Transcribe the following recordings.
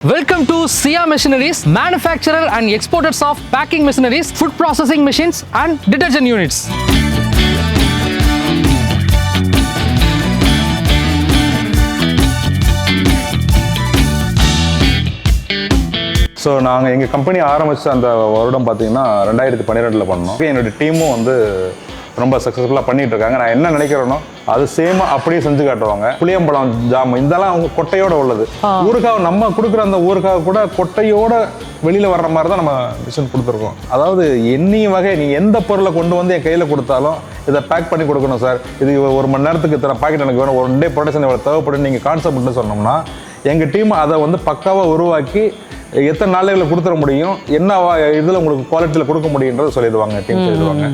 Welcome to Siya machineries manufacturer and exporters of packing machineries food processing machines and detergent units so நாங்கள் எங்கள் company ஆரம்பித்த அந்த வருடம் பார்த்தீங்கன்னா ரெண்டாயிரத்தி பன்னிரெண்டில் பண்ணோம் என்னோடய டீமும் வந்து ரொம்ப சக்ஸஸ்ஃபுல்லாக பண்ணிட்டு இருக்காங்க நான் என்ன நினைக்கிறேனோ அது சேமாக அப்படியே செஞ்சு காட்டுவாங்க. புளியம்பழம் ஜாம் இதெல்லாம் அவங்க கொட்டையோட உள்ளது. ஊறுகாய் நம்ம கொடுக்குற அந்த ஊறுகாய் கூட கொட்டையோட வெளியில் வர்ற மாதிரி தான் நம்ம மிஷின் கொடுத்துருக்கோம். அதாவது எண்ணி வகை நீ எந்த பொருளை கொண்டு வந்து என் கையில் கொடுத்தாலும் இதை பேக் பண்ணி கொடுக்கணும் சார். இது ஒரு மணி நேரத்துக்கு இத்தனை பாக்கெட் எனக்கு வேணும். ஒன் டே ப்ரொடக்ஷன் இவ்வளோ தேவைப்படும் நீங்கள் கான்செப்ட்னு சொன்னோம்னா எங்கள் டீம் அதை வந்து பக்காவாக உருவாக்கி எத்தனை நாளைகளில் கொடுத்துட முடியும் என்ன இதில் உங்களுக்கு குவாலிட்டியில் கொடுக்க முடியுன்றதை சொல்லிடுவாங்க டீம் சொல்லிடுவாங்க.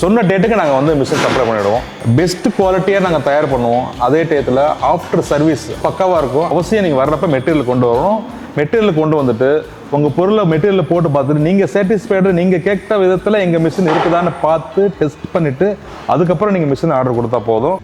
சொன்ன டேட்டுக்கு நாங்கள் வந்து மிஷின் சப்ளை பண்ணிவிடுவோம் பெஸ்ட் குவாலிட்டியாக நாங்கள் தயார் பண்ணுவோம். அதே டேத்தில் ஆஃப்டர் சர்வீஸ் பக்காவாக இருக்கும். அவசியம் நீங்கள் வர்றப்ப மெட்டீரியல் கொண்டு வரணும். மெட்டீரியல் கொண்டு வந்துட்டு உங்கள் பொருளை மெட்டீரியல் போட்டு பார்த்துட்டு நீங்கள் சாட்டிஸ்ஃபைடு நீங்கள் கேட்ட விதத்தில் எங்கள் மிஷின் இருக்குதான்னு பார்த்து டெஸ்ட் பண்ணிவிட்டு அதுக்கப்புறம் நீங்கள் மிஷின் ஆர்டர் கொடுத்தா போதும்.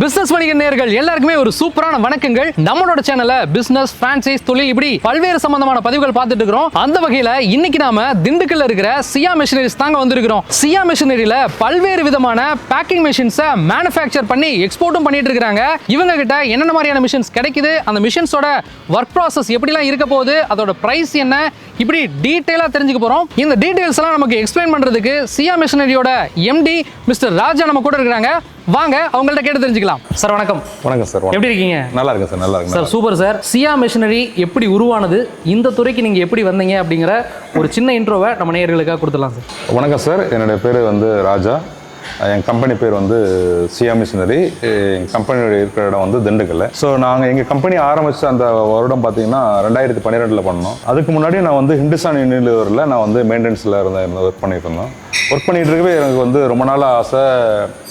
பிசினஸ் வணிக நேர்கள் எல்லாருக்குமே ஒரு சூப்பரான வணக்கங்கள். நம்மளோட சேனல்ல பிசினஸ் பிரான்சைஸ் தொழில் இப்படி பல்வேறு சம்பந்தமான பதிவுகள் பார்த்துட்டு இருக்கிறோம். அந்த வகையில இன்னைக்கு நாம திண்டுக்கல்ல இருக்கிற சியா மிஷினரிஸ் தாங்க வந்திருக்கிறோம். சியா மிஷினரியில பல்வேறு விதமான பேக்கிங் மிஷின்ஸை மேனுஃபேக்சர் பண்ணி எக்ஸ்போர்ட்டும் பண்ணிட்டு இருக்காங்க இவங்க கிட்ட என்னென்ன மாதிரியான மிஷின்ஸ் கிடைக்குது? அந்த மிஷின்ஸோட ஒர்க் ப்ராசஸ் எப்படிலாம் இருக்க போகுது? அதோட பிரைஸ் என்ன? இப்படி டீட்டெயிலாக தெரிஞ்சுக்க போறோம். இந்த டீட்டெயில்ஸ் எல்லாம் நமக்கு எக்ஸ்பிளைன் பண்றதுக்கு சியா மிஷினரியோட எம்டி மிஸ்டர் ராஜா நம்ம கூட இருக்கிறாங்க. வாங்க அவங்கள்ட்ட கேட்டு தெரிஞ்சுக்கலாம். சார் வணக்கம். வணக்கம் சார் எப்படி இருக்கீங்க? நல்லா இருக்கேன் சார் நல்லா இருக்கேன். Sir super sir. Siya machinery எப்படி உருவானது? இந்த துறைக்கு நீங்கள் எப்படி வந்தீங்க அப்படிங்கிற ஒரு சின்ன இன்ட்ரோவை நம்ம நேயர்களுக்காக கொடுத்துடலாம் சார். வணக்கம் சார் என்னுடைய பேர் வந்து ராஜா. என் கம்பெனி பேர் வந்து சியா மிஷினரி என் கம்பெனியோட இருக்கிற இடம் வந்து திண்டுக்கல். ஸோ நாங்கள் எங்கள் கம்பெனி ஆரம்பித்த அந்த வருடம் பார்த்தீங்கன்னா ரெண்டாயிரத்தி பன்னிரெண்டில் பண்ணோம். அதுக்கு முன்னாடி நான் வந்து ஹிந்துஸ்தான் யூனிலிவரில் நான் வந்து மெயின்டெனன்ஸில் இருந்த இருந்த ஒர்க் பண்ணிட்டு இருந்தோம் ஒர்க் பண்ணிட்டு இருக்கவே எனக்கு வந்து ரொம்ப நாள் ஆசை.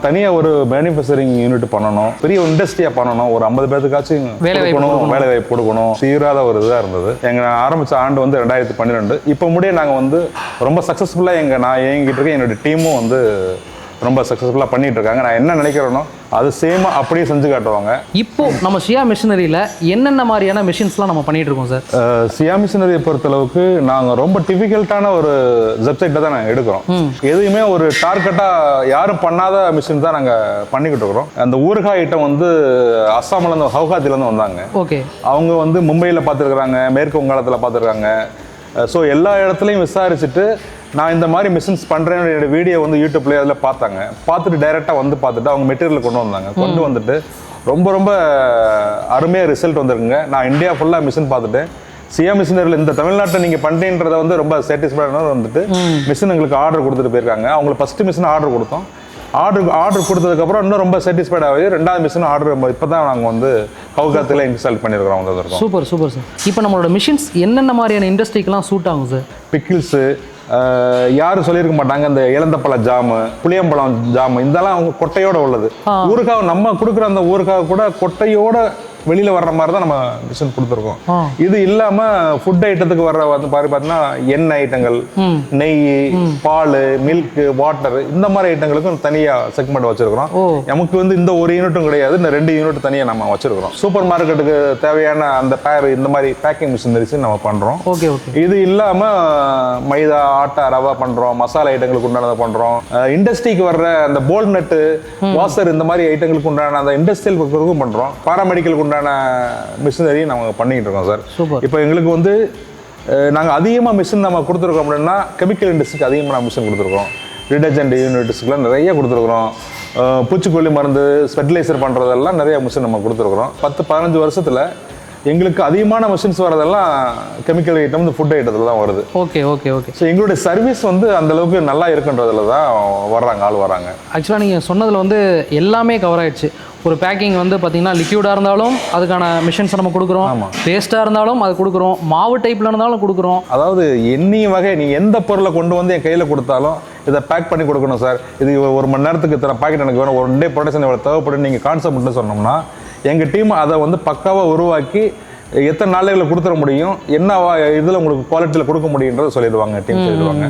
தனியாக ஒரு மேனுஃபேக்சரிங் யூனிட் பண்ணணும். பெரிய இண்டஸ்ட்ரியாக பண்ணணும். ஒரு ஐம்பது பேர்த்துக்காச்சும் கொடுக்கணும். வேலை வாய்ப்பு கொடுக்கணும். தீராத ஒரு இதாக இருந்தது. எங்கள் ஆரம்பித்த ஆண்டு வந்து ரெண்டாயிரத்தி பன்னிரெண்டு. இப்போ முடிய நாங்கள் வந்து ரொம்ப சக்ஸஸ்ஃபுல்லாக எங்கள் நான் இயங்கிட்டு இருக்கேன். என்னுடைய டீமும் வந்து ரொம்ப சக்ஸஸ்ஃபுல்லாக பண்ணிட்டு இருக்காங்க நான் என்ன நினைக்கிறேனோ அது சேமாக அப்படியே செஞ்சு காட்டுவாங்க. இப்போ நம்ம சியா மிஷினரியில் என்னென்ன மாதிரியான மிஷின்ஸ்லாம் நம்ம பண்ணிட்டு இருக்கோம் சார் சியா மிஷினரியை பொறுத்தளவுக்கு நாங்கள் ரொம்ப டிஃபிகல்ட்டான ஒரு வெப்சைட்டை தான் நாங்கள் எடுக்கிறோம். எதுவுமே ஒரு டார்கெட்டாக யாரும் பண்ணாத மிஷின் தான் நாங்கள் பண்ணிக்கிட்டு இருக்கிறோம். அந்த ஊறுகாய் ஐட்டம் வந்து அஸ்ஸாம்லேருந்து ஹவுகாத்திலேருந்து வந்தாங்க. ஓகே. அவங்க வந்து மும்பையில் பார்த்துருக்குறாங்க மேற்கு வங்காளத்தில் பார்த்துருக்காங்க. ஸோ எல்லா இடத்துலையும் விசாரிச்சுட்டு நான் இந்த மாதிரி மிஷின்ஸ் பண்ணுறேன் என்னோட வீடியோ வந்து யூடியூப்லேயே அதில் பார்த்தாங்க. பார்த்துட்டு டைரெக்டாக வந்து பார்த்துட்டு அவங்க மெட்டீரியல் கொண்டு வந்தாங்க. கொண்டு வந்துட்டு ரொம்ப ரொம்ப அருமையாக ரிசல்ட் வந்திருக்குங்க. நான் இந்தியா ஃபுல்லாக மிஷின் பார்த்துட்டேன். சியா மிஷினரியில் இந்த தமிழ்நாட்டில் நீங்கள் பண்ணுறீன்றத வந்து ரொம்ப சாட்டிஸ்ஃபைடான வந்துட்டு மிஷின் எங்களுக்கு ஆர்டர் கொடுத்துட்டு போயிருக்காங்க. அவங்களுக்கு ஃபஸ்ட்டு மிஷின் ஆர்டர் கொடுத்தோம். ஆர்டர் ஆர்டர் கொடுத்ததுக்கப்புறம் இன்னும் ரொம்ப சாட்டிஸ்ஃபைட் ஆகுது ரெண்டாவது மிஷின் ஆர்டர் இப்போ தான் நாங்கள் வந்து கவுகாத்தில் இன்ஸ்டால் பண்ணியிருக்கிறோம் வந்திருக்கோம் சூப்பர் சூப்பர் சார். இப்போ நம்மளோட மிஷின்ஸ் என்னென்ன மாதிரியான இண்டஸ்ட்ரிக்கெலாம் சூட் ஆகும் சார்? பிக்கிள்ஸு யாரும் சொல்லியிருக்க மாட்டாங்க இந்த இளந்தப்பழ ஜாமு புளியம்பழம் ஜாமு இதெல்லாம் அவங்க கொட்டையோட உள்ளது. ஊறுகாய் நம்ம கொடுக்குற அந்த ஊறுகாய் கூட கொட்டையோட வெளியில வர்ற மாதிரி தான் நம்ம மிஷின் கொடுத்துருக்கோம். இது இல்லாம ஃபுட் ஐட்டத்துக்கு வர்ற வந்து பாரு பார்த்தீங்கன்னா எண்ணெய் ஐட்டங்கள் நெய் பால் மில்க் வாட்டர் இந்த மாதிரி ஐட்டங்களுக்கும் தனியா செக்மெண்ட் வச்சிருக்கிறோம். நமக்கு வந்து இந்த ஒரு யூனிட்டும் கிடையாது இந்த ரெண்டு யூனிட் தனியா நம்ம வச்சிருக்கிறோம். சூப்பர் மார்க்கெட்டுக்கு தேவையான அந்த பேர் இந்த மாதிரி பேக்கிங் மிஷினரிஸ் நம்ம ஓகே இது இல்லாம மைதா ஆட்டா ரவா பண்றோம் மசாலா ஐட்டங்களுக்கு உண்டானதை பண்றோம். இண்டஸ்ட்ரிக்கு வர்ற அந்த போல் நட்டு வாசர் இந்த மாதிரி ஐட்டங்களுக்கு உண்டான அந்த இண்டஸ்ட்ரியல் பண்றோம். பாராமெடிக்கலுக்கு உண்டான மிஷினரி நம்ம பண்ணிக்கிட்டு இருக்கோம் சார். Super. இப்போ எங்களுக்கு வந்து அஹ், நாங்க அதிகமா மிஷின் நம்ம கொடுத்துருக்கோம் அப்படின்னா கெமிக்கல் இண்டஸ்ட்ரிக்கு அதிகமாக நம்ம மிஷின் கொடுத்துருக்கோம். டிடர்ஜென்ட் யூனிட்ஸ்க்குலாம் நிறைய கொடுத்துருக்குறோம். பூச்சிக்கொல்லி மருந்து ஃபெர்டிலைசர் பண்றதெல்லாம் நிறைய மிஷின் நம்ம கொடுத்துருக்குறோம். பத்து பதினஞ்சு வருஷத்துல எங்களுக்கு அதிகமான மிஷின்ஸ் வரதெல்லாம் கெமிக்கல் ஐட்டம் இந்த ஃபுட் ஐட்டத்தில் தான் வருது. ஓகே ஓகே ஓகே ஸோ எங்களுடைய சர்வீஸ் வந்து அந்த அளவுக்கு நல்லா இருக்குன்றதுல தான் வர்றாங்க ஆள் வராங்க ஆக்சுவலாக நீங்கள் சொன்னதில் வந்து எல்லாமே கவர் ஆயிடுச்சு. ஒரு பேக்கிங் வந்து பார்த்தீங்கன்னா லிக்யூடாக இருந்தாலும் அதுக்கான மிஷின்ஸ் நம்ம கொடுக்குறோம். ஆமா. பேஸ்ட்டாக இருந்தாலும் அது கொடுக்குறோம். மாவு டைப்பில் இருந்தாலும் கொடுக்குறோம். அதாவது எண்ணி வகை நீ எந்த பொருளை கொண்டு வந்து என் கையில் கொடுத்தாலும் இதை பேக் பண்ணி கொடுக்கணும் சார் இது ஒரு மணி நேரத்துக்கு இத்தனை பாக்கெட் எனக்கு வேணும். ஒரு டே ப்ரொடக்ஷன் இவ்வளோ தேவைப்படும் நீங்கள் கான்செப்ட்னு சொன்னோம்னா எங்கள் டீம் அதை வந்து பக்காவாக உருவாக்கி எத்தனை நாளைகளில் கொடுத்துட முடியும்? என்ன இதில் உங்களுக்கு குவாலிட்டியில் கொடுக்க முடியுன்றதை சொல்லிடுவாங்க டீம் சொல்லிடுவாங்க.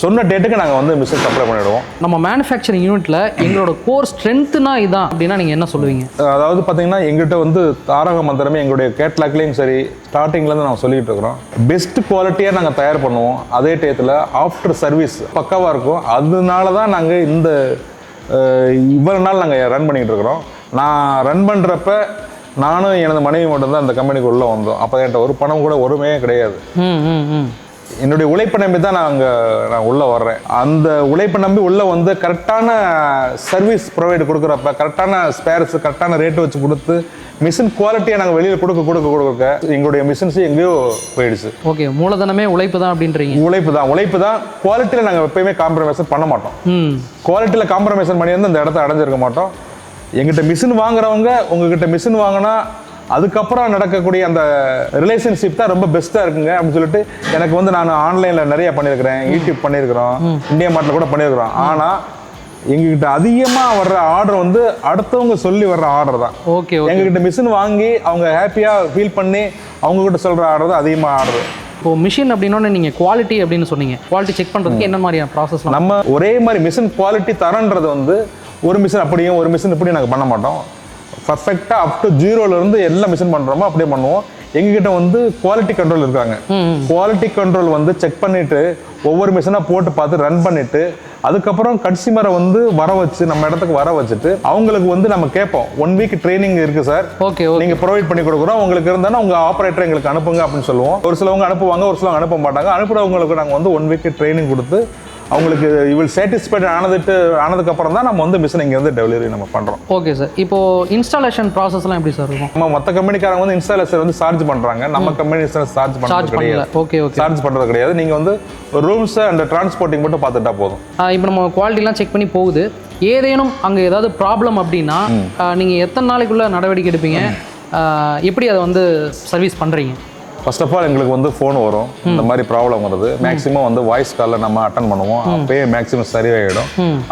சொன்ன டேட்டுக்கு நாங்கள் வந்து மிஷின் சப்ளை பண்ணிவிடுவோம் நம்ம மேனுஃபேக்சரிங் யூனிட்ல எங்களோட கோர் ஸ்ட்ரென்த்னா இதான் அப்படின்னா நீங்க என்ன சொல்லுவீங்க? அதாவது பார்த்தீங்கன்னா எங்கிட்ட வந்து தாரக மந்திரமே எங்களுடைய கேட்லாக்லேயும் சரி ஸ்டார்டிங்லேருந்து நாங்கள் சொல்லிட்டு இருக்கிறோம். பெஸ்ட் குவாலிட்டியாக நாங்கள் தயார் பண்ணுவோம். அதே டயத்தில் ஆஃப்டர் சர்வீஸ் பக்காவாக இருக்கும். அதனால தான் நாங்கள் இந்த அஹ், இவ்வளவு நாள் நாங்கள் ரன் பண்ணிகிட்டு இருக்கிறோம். நான் ரன் பண்ணுறப்ப நானும் எனது மனைவி மட்டும்தான் அந்த கம்பெனிக்கு உள்ளே வந்தோம். அப்போ என்கிட்ட ஒரு பணம் கூட ஒருமையே கிடையாது. என்னுடைய உழைப்பை நம்பி தான் நான் அங்கே நான் உள்ளே வர்றேன். அந்த உழைப்பை நம்பி உள்ளே வந்து கரெக்டான சர்வீஸ் ப்ரொவைட் கொடுக்குறப்ப கரெக்டான ஸ்பேர்ஸ் கரெக்டான ரேட்டு வச்சு கொடுத்து மிஷின் குவாலிட்டியை நாங்கள் வெளியில் கொடுக்க கொடுக்க கொடுக்க எங்களுடைய மிஷின்ஸ் எங்கேயோ போயிடுச்சு. ஓகே மூலதனமே உழைப்பு தான் அப்படின்றீங்க. உழைப்பு தான் உழைப்பு தான். குவாலிட்டியில் நாங்கள் எப்பயுமே காம்ப்ரமைஸ் பண்ண மாட்டோம். குவாலிட்டியில் காம்ப்ரமைஸ் பண்ணியிருந்து இந்த இடத்த அடைஞ்சிருக்க மாட்டோம். எங்கிட்ட மிஷின் வாங்குறவங்க உங்ககிட்ட மிஷின் வாங்கினா அதுக்கப்புறம் நடக்கக்கூடிய அந்த ரிலேஷன்ஷிப் தான் ரொம்ப பெஸ்ட்டாக இருக்குங்க. அப்படின்னு சொல்லிட்டு எனக்கு வந்து நான் ஆன்லைனில் நிறைய பண்ணியிருக்கிறேன் யூடியூப் பண்ணியிருக்கிறோம் இந்தியா மார்ட்டில் கூட பண்ணியிருக்கிறோம் ஆனால் எங்ககிட்ட அதிகமாக வர்ற ஆர்டர் வந்து அடுத்தவங்க சொல்லி வர்ற ஆர்டர் தான். ஓகே எங்ககிட்ட மிஷின் வாங்கி அவங்க ஹாப்பியாக ஃபீல் பண்ணி அவங்க கிட்ட சொல்கிற ஆர்டர் தான் அதிகமாக ஆர்டர் இப்போ மிஷின் அப்படின்னோட நீங்க குவாலிட்டி அப்படின்னு சொன்னீங்க. குவாலிட்டி செக் பண்றதுக்கு என்ன மாதிரியான ப்ராசஸ்லாம் நம்ம ஒரே மாதிரி மிஷின் குவாலிட்டி தரன்றது வந்து ஒரு மிஷின் அப்படியும் ஒரு மிஷின் இப்படியும் நாங்கள் பண்ண மாட்டோம். பர்ஃபெக்டாக அப் டு ஜீரோலேருந்து எல்லா மிஷின் பண்ணுறோமோ அப்படியே பண்ணுவோம். எங்ககிட்ட வந்து குவாலிட்டி கண்ட்ரோல் இருக்காங்க. குவாலிட்டி கண்ட்ரோல் வந்து செக் பண்ணிட்டு ஒவ்வொரு மிஷினாக போட்டு பார்த்து ரன் பண்ணிட்டு அதுக்கப்புறம் கன்சியூமரை வந்து வர வச்சு நம்ம இடத்துக்கு வர வச்சுட்டு அவங்களுக்கு வந்து நம்ம கேட்போம். ஒன் வீக் ட்ரைனிங் இருக்கு சார் ஓகே ஓகே நீங்க ப்ரொவைட் பண்ணி கொடுக்குறோம். உங்களுக்கு இருந்தாலும் உங்க ஆபரேட்டர் எங்களுக்கு அனுப்புங்க அப்படின்னு சொல்லுவோம். ஒரு சிலவங்க அனுப்புவாங்க ஒரு சிலவங்க அனுப்ப மாட்டாங்க. அனுப்புறவங்களுக்கு நாங்கள் வந்து ஒன் வீக் ட்ரைனிங் கொடுத்து அவங்களுக்கு இவள் சாட்டிஸ்ஃபைட் ஆனதுட்டு ஆனதுக்கு அப்புறம் தான் நம்ம வந்து மிஷின் இங்க இருந்து டெலிவரி நம்ம பண்றோம். ஓகே சார் இப்போ இன்ஸ்டாலேஷன் ப்ராசஸ்லாம் எப்படி சார் இருக்கும்? நம்ம மற்ற கம்பெனிக்காரங்க வந்து இன்ஸ்டாலேஷன் வந்து சார்ஜ் பண்றாங்க. நம்ம கம்பெனி சார்ஜ் பண்ணல கிடையாது. ஓகே ஓகே சார்ஜ் பண்றது கிடையாது. நீங்க வந்து ரூம்ஸ் அண்ட் டிரான்ஸ்போர்ட்டிங் மட்டும் பார்த்துட்டா போதும். இப்போ நம்ம குவாலிட்டிலாம் செக் பண்ணி போகுது. ஏதேனும் அங்கே ஏதாவது ப்ராப்ளம் அப்படின்னா நீங்கள் எத்தனை நாளைக்குள்ள நடவடிக்கை எடுப்பீங்க? எப்படி அதை வந்து சர்வீஸ் பண்ணுறீங்க ஃபர்ஸ்ட் ஆஃப் ஆல் எங்களுக்கு வந்து ஃபோன் வரும். இந்த மாதிரி ப்ராப்ளம் வருது. மேக்ஸிமம் வந்து வாய்ஸ் காலில் நம்ம அட்டன் பண்ணுவோம். அப்பயே மேக்ஸிமம் சரியாயிடும்.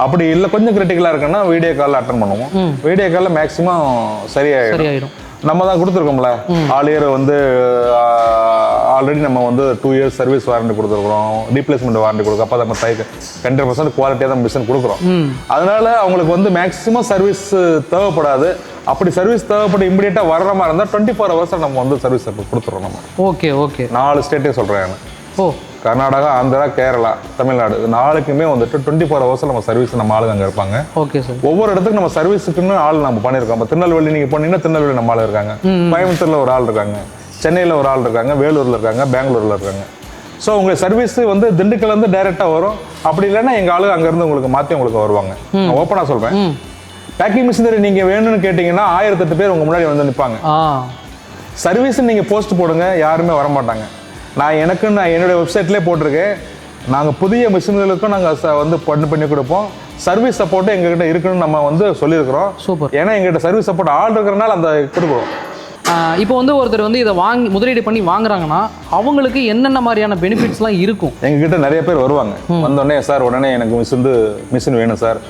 அப்படி இல்லை கொஞ்சம் கிரிட்டிக்கலாக இருக்குன்னா வீடியோ காலில் அட்டன் பண்ணுவோம். வீடியோ காலில் மேக்ஸிமம் சரியாயிடும். நம்ம தான் கொடுத்துருக்கோம்ல. ஆல் இயர் வந்து ஆல்ரெடி நம்ம வந்து டூ இயர்ஸ் சர்வீஸ் வாரண்டி கொடுத்துருக்குறோம். ரீப்ளேஸ்மெண்ட் வாரண்டி கொடுக்கும் அப்போ நம்ம தை ஹண்ட்ரட் பர்சன்ட் குவாலிட்டியாக தான் மிஷின் கொடுக்குறோம். அதனால அவங்களுக்கு வந்து மேக்ஸிமம் சர்வீஸ் தேவைப்படாது. அப்படி சர்வீஸ் தேவைப்பட்டு இமிடியேட்டாக வர்ற மாதிரி இருந்தால் டுவெண்ட்டி ஃபோர் ஹவர்ஸ் நம்ம வந்து சர்வீஸ் கொடுத்துறோம் நம்ம. ஓகே ஓகே நாலு ஸ்டேட்டே சொல்கிறேன் ஓ. கர்நாடகா ஆந்திரா கேரளா தமிழ்நாடு இது நாலுக்குமே வந்துட்டு டுவெண்ட்டி ஃபோர் ஹவர்ஸ் நம்ம சர்வீஸ் நம்ம ஆளுங்க அங்கே இருப்பாங்க. ஓகே சார் ஒவ்வொரு இடத்துக்கு நம்ம சர்வீஸுக்குன்னு ஆள் நம்ம பண்ணியிருக்கோம். இப்போ திருநெல்வேலி நீங்கள் போனீங்கன்னா திருநெல்வேலி நம்ம ஆள் இருக்காங்க. கோயம்புத்தூரில் ஒரு ஆள் இருக்காங்க. சென்னையில் ஒரு ஆள் இருக்காங்க. வேலூரில் இருக்காங்க. பெங்களூரில் இருக்காங்க. ஸோ உங்கள் சர்வீஸ் வந்து திண்டுக்கல்லேருந்து டைரெக்டாக வரும். அப்படி இல்லைன்னா எங்கள் ஆளுங்க அங்கேருந்து உங்களுக்கு மாற்றி உங்களுக்கு வருவாங்க. நான் ஓப்பனாக சொல்கிறேன் பேக்கிங் மிஷினரி நீங்கள் வேணும்னு கேட்டிங்கன்னா ஆயிரத்தெட்டு பேர் உங்கள் முன்னாடி வந்து நிற்பாங்க சர்வீஸ் நீங்கள் போஸ்ட் போடுங்க யாருமே வர மாட்டாங்க நான் எனக்கு நான் என்னுடைய வெப்சைட்லேயே போட்டிருக்கேன். நாங்கள் புதிய மிஷின்களுக்கும் நாங்கள் வந்து பண்ணி பண்ணி கொடுப்போம். சர்வீஸ் சப்போர்ட்டும் எங்ககிட்ட இருக்குன்னு நம்ம வந்து சொல்லியிருக்கிறோம். சூப்பர். ஏன்னா எங்ககிட்ட சர்வீஸ் சப்போர்ட் ஆள் இருக்கிறனால அந்த கொடுக்குறோம். இப்போ வந்து ஒருத்தர் வந்து இதை வாங்கி முதலீடு பண்ணி வாங்குறாங்கன்னா அவங்களுக்கு என்னென்ன மாதிரியான பெனிஃபிட்ஸ்லாம் இருக்கும்? எங்ககிட்ட நிறைய பேர் வருவாங்க. வந்தோடனே சார் உடனே எனக்கு மிஷின் மிஷின் வேணும் சார்.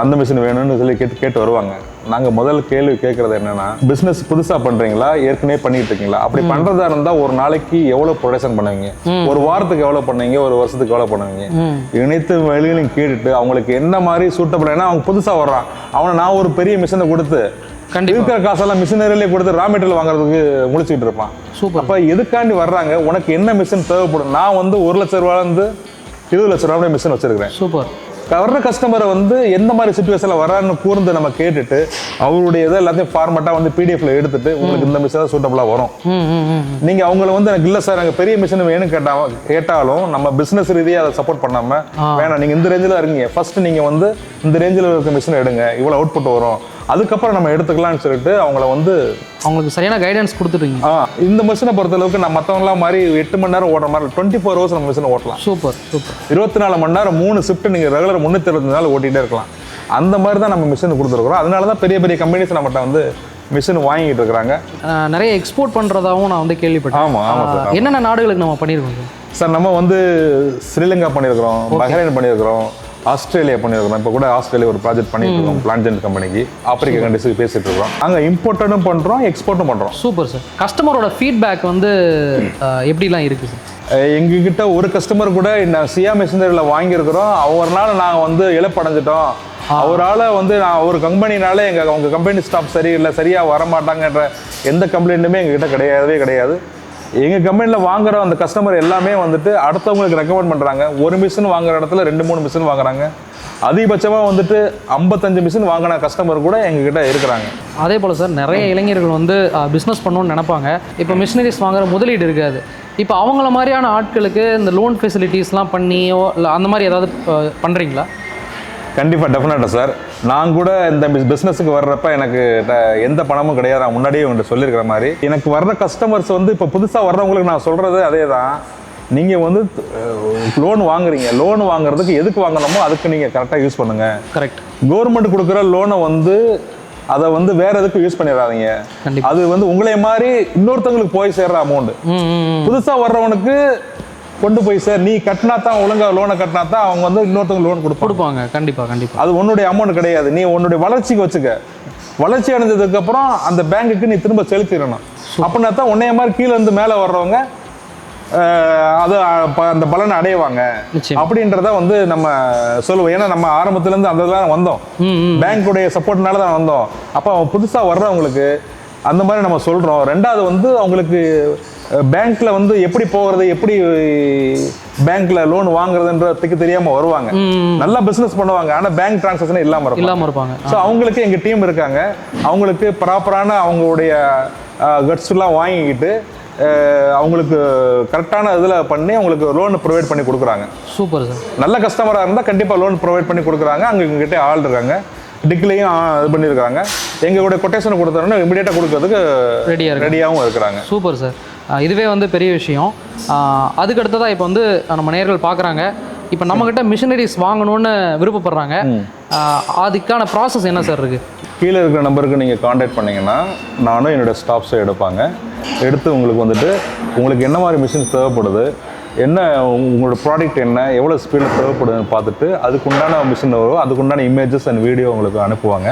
அந்த மிஷின் வேணும்னு சொல்லி கேட்டு கேட்டு வருவாங்க. நாங்கள் முதல் கேள்வி கேட்குறது என்னன்னா பிஸ்னஸ் புதுசாக பண்ணுறீங்களா ஏற்கனவே பண்ணிட்டு இருக்கீங்களா? அப்படி பண்ணுறதா இருந்தால் ஒரு நாளைக்கு எவ்வளோ ப்ரொடக்ஷன் பண்ணுவீங்க? ஒரு வாரத்துக்கு எவ்வளோ பண்ணுவீங்க? ஒரு வருஷத்துக்கு எவ்வளோ பண்ணுவீங்க? இணைத்து வெளியிலையும் கேட்டுட்டு அவங்களுக்கு என்ன மாதிரி சூட்டபிள் ஏன்னா அவங்க புதுசாக வர்றான். அவனை நான் ஒரு பெரிய மிஷினை கொடுத்து கண்டிப்பா. இருக்கிற காசெல்லாம் மிஷினரியிலே கொடுத்து ரா மெட்டீரியல் வாங்குறதுக்கு முழிச்சிட்டு இருப்பான். சூப்பர். அப்ப எதுக்காண்டி வர்றாங்க? உனக்கு என்ன மிஷின் தேவைப்படும்? நான் வந்து ஒரு லட்ச ரூபாயில இருந்து இருபது லட்ச ரூபாய் மிஷின் வச்சிருக்கிறேன். சூப்பர். வர்ற கஸ்டமரை வந்து எந்த மாதிரி சுச்சுவேஷன்ல வரான்னு கூர்ந்து நம்ம கேட்டுட்டு அவருடைய இதை எல்லாத்தையும் ஃபார்மேட்டா வந்து பிடிஎஃப்ல எடுத்துட்டு உங்களுக்கு இந்த மிஷின் தான் சூட்டபிளா வரும். ம் ம் ம் நீங்க அவங்கள வந்து எனக்கு இல்ல சார் எனக்கு பெரிய மிஷின் வேணும் கேட்டா கேட்டாலும் நம்ம பிசினஸ் ரீதியா அதை சப்போர்ட் பண்ணாம வேணாம் நீங்க இந்த ரேஞ்சில் இருக்கீங்க. ஃபர்ஸ்ட் நீங்க வந்து இந்த ரேஞ்சில் இருக்க மிஷின் எடுங்க. இவ்வளவு அவுட்புட் வரும். அதுக்கப்புறம் நம்ம எடுத்துக்கலாம்னு சொல்லிட்டு அவங்கள வந்து அவங்களுக்கு சரியான கைடன்ஸ் கொடுத்துட்டீங்க. ஆ இந்த மிஷினை பொறுத்தளவுக்கு நான் மற்றவங்களாம் மாதிரி எட்டு மணி நேரம் ஓடுற மாதிரி டுவெண்ட்டி ஃபோர் ஹவர்ஸ் நம்ம மிஷினை ஓட்டலாம். சூப்பர் சூப்பர் இருபத்தி நாலு மணி நேரம் மூணு ஷிஃப்ட் நீங்கள் ரெகுலர் முந்நூற்றி இருபத்தி நாள் ஓட்டிகிட்டே இருக்கலாம். அந்த மாதிரி தான் நம்ம மிஷின் கொடுத்துருக்குறோம். அதனால தான் பெரிய பெரிய கம்பெனிஸ் நம்மகிட்ட வந்து மிஷின் வாங்கிட்டு இருக்கிறாங்க. நிறைய எக்ஸ்போர்ட் பண்ணுறதாகவும் நான் வந்து கேள்விப்பட்டேன். ஆமாம் ஆமாம் சார் என்னென்ன நாடுகளுக்கு நம்ம பண்ணியிருக்கோம்? சார் சார் நம்ம வந்து ஸ்ரீலங்கா பண்ணியிருக்கிறோம் பஹ்ரைன் பண்ணியிருக்கிறோம் ஆஸ்திரேலியா பண்ணியிருக்கிறோம் இப்போ கூட ஆஸ்திரேலியா ஒரு ப்ராஜெக்ட் பண்ணிட்டு இருக்கோம் பிளான்ஜென்ட் கம்பெனிக்கு ஆப்பிரிக்கா கண்ட்ரிஸுக்கு பேசிட்டு இருக்கோம். அங்கே இம்போர்ட்டடும் பண்ணுறோம் எக்ஸ்போர்ட்டும் பண்ணுறோம் சூப்பர் சார் கஸ்டமரோட ஃபீட்பேக் வந்து எப்படிலாம் இருக்குது சார் எங்ககிட்ட ஒரு கஸ்டமர் கூட நான் சியா மிஷினரியில் வாங்கியிருக்கிறோம். அவர்னால நாங்கள் வந்து இழப்படைஞ்சிட்டோம். அவரால் வந்து நான் ஒரு கம்பெனினால எங்கள் உங்கள் கம்பெனி ஸ்டாஃப் சரியில்லை சரியாக வர மாட்டாங்கன்ற எந்த கம்ப்ளைண்ட்டுமே எங்ககிட்ட கிடையவே கிடையாது. எங்கள் கம்பெனியில் வாங்குற அந்த கஸ்டமர் எல்லாமே வந்துட்டு அடுத்தவங்களுக்கு ரெக்கமெண்ட் பண்ணுறாங்க ஒரு மிஷின் வாங்குற இடத்துல ரெண்டு மூணு மிஷின் வாங்குறாங்க. அதிகபட்சமாக வந்துட்டு ஐம்பத்தஞ்சு மிஷின் வாங்கின கஸ்டமர் கூட எங்ககிட்ட இருக்கிறாங்க. அதே போல் சார் நிறைய இளைஞர்கள் வந்து பிஸ்னஸ் பண்ணணும்னு நினைப்பாங்க. இப்போ மிஷினரிஸ் வாங்குற முதலீடு இருக்காது. இப்போ அவங்கள மாதிரியான ஆட்களுக்கு இந்த லோன் ஃபெசிலிட்டிஸ்லாம் பண்ணியோ இல்லை அந்த மாதிரி ஏதாவது அஹ், பண்றீங்களா? கண்டிப்பாக டெஃபினட்டாக சார் நான் கூட இந்த பிஸ்னஸுக்கு வர்றப்ப எனக்கு எந்த பணமும் கிடையாது. நான் முன்னாடியே உங்கள்கிட்ட சொல்லியிருக்கிற மாதிரி. எனக்கு வர்ற கஸ்டமர்ஸ் வந்து இப்போ புதுசாக வர்றவங்களுக்கு நான் சொல்கிறது அதே தான் நீங்கள் வந்து லோன் வாங்குறீங்க. லோன் வாங்குறதுக்கு எதுக்கு வாங்கணுமோ அதுக்கு நீங்கள் கரெக்டாக யூஸ் பண்ணுங்கள் கரெக்ட் கவர்மெண்ட் கொடுக்குற லோனை வந்து அதை வந்து வேற எதுக்கும் யூஸ் பண்ணிடாதீங்க. அது வந்து உங்களை மாதிரி இன்னொருத்தவங்களுக்கு போய் சேர்ற அமௌண்ட். புதுசா வர்றவனுக்கு கொண்டு போய் சார். நீ கட்டினா தான் ஒழுங்கா லோனை கட்டினா தான் அவங்க வந்து இன்னொருத்தவங்க லோன் கொடுப்பாங்க. கொடுப்பாங்க. கண்டிப்பாக கண்டிப்பாக அது உன்னுடைய அமௌண்ட் கிடையாது. நீ உன்னுடைய வளர்ச்சிக்கு வச்சுக்க. வளர்ச்சி அடைஞ்சதுக்கு அப்புறம் அந்த பேங்குக்கு நீ திரும்ப செலுத்திடணும். அப்படின்னா தான் உன்னைய மாதிரி கீழே இருந்து மேலே வர்றவங்க அது அந்த பலனை அடைவாங்க. அப்படின்றத வந்து நம்ம சொல்லுவோம். ஏன்னா நம்ம ஆரம்பத்துல இருந்து அந்த தான் வந்தோம். பேங்க்குடைய சப்போர்ட்னால தான் வந்தோம். அப்போ புதுசாக வர்றவங்களுக்கு அந்த மாதிரி நம்ம சொல்கிறோம் ரெண்டாவது வந்து அவங்களுக்கு பேங்க்ல வந்து எப்படி போகிறது எப்படி பேங்க்ல லோன் வாங்குறதுன்றதுக்கு தெரியாம வருவாங்க. நல்லா பிசினஸ் பண்ணுவாங்க. ஆனா பேங்க் டிரான்சாக்ஷன் இல்லாம இல்லாமல் இருப்பாங்க. ஸோ அவங்களுக்கு எங்க டீம் இருக்காங்க. அவங்களுக்கு ப்ராப்பரான அவங்களுடைய கட்ஸ் எல்லாம் வாங்கிக்கிட்டு அவங்களுக்கு கரெக்டான இதில் பண்ணி அவங்களுக்கு லோன் ப்ரொவைட் பண்ணி கொடுக்குறாங்க. Super sir. நல்ல கஸ்டமராக இருந்தால் கண்டிப்பாக லோன் ப்ரொவைட் பண்ணி கொடுக்குறாங்க. அங்கே எங்ககிட்ட ஆள் இருக்காங்க. டிக்லையும் இது பண்ணியிருக்காங்க. எங்களுடைய கொட்டேஷன் கொடுத்தோன்னா இமிடியேட்டாக கொடுக்கறதுக்கு ரெடியாக ரெடியாகவும் இருக்கிறாங்க. Super sir. இதுவே வந்து பெரிய விஷயம். அஹ் அதுக்கு அடுத்ததாக இப்போ வந்து நம்ம நேயர்கள் பார்க்குறாங்க இப்போ நம்மக்கிட்ட மிஷினரிஸ் வாங்கணும்னு விருப்பப்படுறாங்க. அதுக்கான ப்ராசஸ் என்ன சார் இருக்குது கீழே இருக்கிற நம்பருக்கு நீங்கள் காண்டாக்ட் பண்ணீங்கன்னா நானும் என்னோட ஸ்டாஃப்ஸை எடுப்பாங்க. எடுத்து உங்களுக்கு வந்துட்டு உங்களுக்கு என்ன மாதிரி மிஷின் தேவைப்படுது என்ன உங்களோட ப்ராடக்ட் என்ன எவ்வளோ ஸ்பீடில் தேவைப்படுதுன்னு பார்த்துட்டு அதுக்குண்டான மிஷின் வரும். அதுக்குண்டான இமேஜஸ் அண்ட் வீடியோ உங்களுக்கு அனுப்புவாங்க.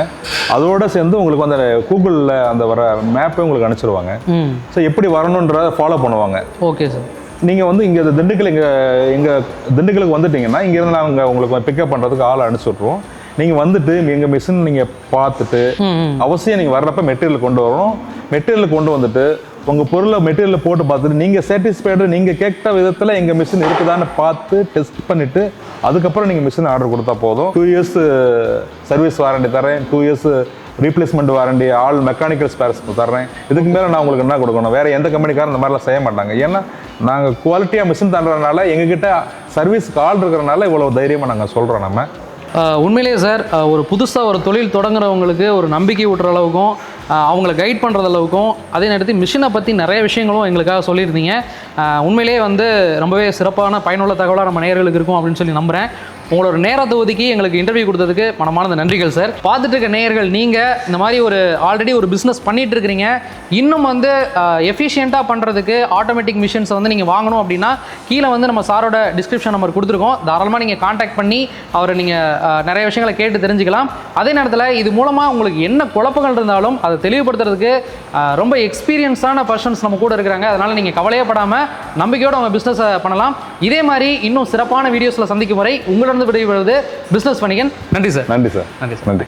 அதோட சேர்ந்து உங்களுக்கு அந்த கூகுளில் அந்த வர மேப்பை உங்களுக்கு அனுப்பிச்சிருவாங்க. ம். ஸோ எப்படி வரணுன்றதை ஃபாலோ பண்ணுவாங்க. ஓகே சார் நீங்கள் வந்து இங்கே திண்டுக்கல் இங்கே எங்கள் திண்டுக்கலுக்கு வந்துட்டீங்கன்னா இங்கேருந்து நாங்கள் உங்களுக்கு பிக்கப் பண்ணுறதுக்கு ஆள் அனுப்பிச்சி விட்ருவோம் நீங்கள் வந்துட்டு எங்கள் மிஷின் நீங்கள் பார்த்துட்டு அவசியம் நீங்கள் வர்றப்ப மெட்டீரியல் கொண்டு வரணும். மெட்டீரியல் கொண்டு வந்துட்டு உங்கள் பொருளை மெட்டீரியலில் போட்டு பார்த்துட்டு நீங்கள் சாட்டிஸ்ஃபைடு நீங்கள் கேட்ட விதத்தில் எங்கள் மிஷின் இருக்குதான்னு பார்த்து டெஸ்ட் பண்ணிவிட்டு அதுக்கப்புறம் நீங்கள் மிஷின் ஆர்டர் கொடுத்தா போதும். டூ இயர்ஸ் சர்வீஸ் வாரண்டி தரேன் two years replacement warranty all mechanical spares தர்றேன். இதுக்கு மேலே நான் உங்களுக்கு என்ன கொடுக்கணும்? வேறு எந்த கம்பெனிக்காரும் இந்த மாதிரிலாம் செய்ய மாட்டாங்க. ஏன்னா நாங்கள் குவாலிட்டியாக மிஷின் தர்றதுனால எங்ககிட்ட சர்வீஸ்க்கு ஆள் இருக்கிறனால இவ்வளோ தைரியமாக நாங்கள் சொல்கிறோம் நம்ம. உண்மையிலேயே சார் ஒரு புதுசாக ஒரு தொழில் தொடங்குறவங்களுக்கு ஒரு நம்பிக்கை ஊட்டுற அளவுக்கும் அவங்கள கைட் பண்ணுறது அளவுக்கும் அதே நேரத்தில் மிஷினை பற்றி நிறைய விஷயங்களும் எங்களுக்காக சொல்லியிருந்தீங்க. உண்மையிலேயே வந்து ரொம்பவே சிறப்பான பயனுள்ள தகவலாக நம்ம நேயர்களுக்கு இருக்கும் அப்படின்னு சொல்லி நம்புகிறேன் உங்களோட நேரத்தை ஒதுக்கி எங்களுக்கு இன்டர்வியூ கொடுத்ததுக்கு மனமார்ந்த நன்றிகள் சார் பார்த்துட்டு இருக்க நேயர்கள் நீங்கள் இந்த மாதிரி ஒரு ஆல்ரெடி ஒரு பிஸ்னஸ் பண்ணிட்டு இருக்கிறீங்க. இன்னும் வந்து எஃபிஷியண்ட்டாக பண்ணுறதுக்கு ஆட்டோமேட்டிக் மிஷின்ஸை வந்து நீங்கள் வாங்கணும் அப்படின்னா கீழே வந்து நம்ம சாரோட டிஸ்கிரிப்ஷன் நம்பர் கொடுத்துருக்கோம். தாராளமாக நீங்கள் காண்டாக்ட் பண்ணி அவரை நீங்கள் நிறைய விஷயங்களை கேட்டு தெரிஞ்சுக்கலாம். அதே நேரத்தில் இது மூலமாக உங்களுக்கு என்ன குழப்பங்கள் இருந்தாலும் அதை தெளிவுபடுத்துறதுக்கு ரொம்ப எக்ஸ்பீரியன்ஸான பர்சன்ஸ் நம்ம கூட இருக்கிறாங்க. அதனால் நீங்கள் கவலையப்படாமல் நம்பிக்கையோடு அவங்க பிஸ்னஸை பண்ணலாம். இதே மாதிரி இன்னும் சிறப்பான வீடியோஸில் சந்திக்கும் வரை உங்களோட உங்களிடம் விடைபெறுவது பிஸ்னஸ் வணிகன். நன்றி சார் நன்றி சார் நன்றி சார் நன்றி.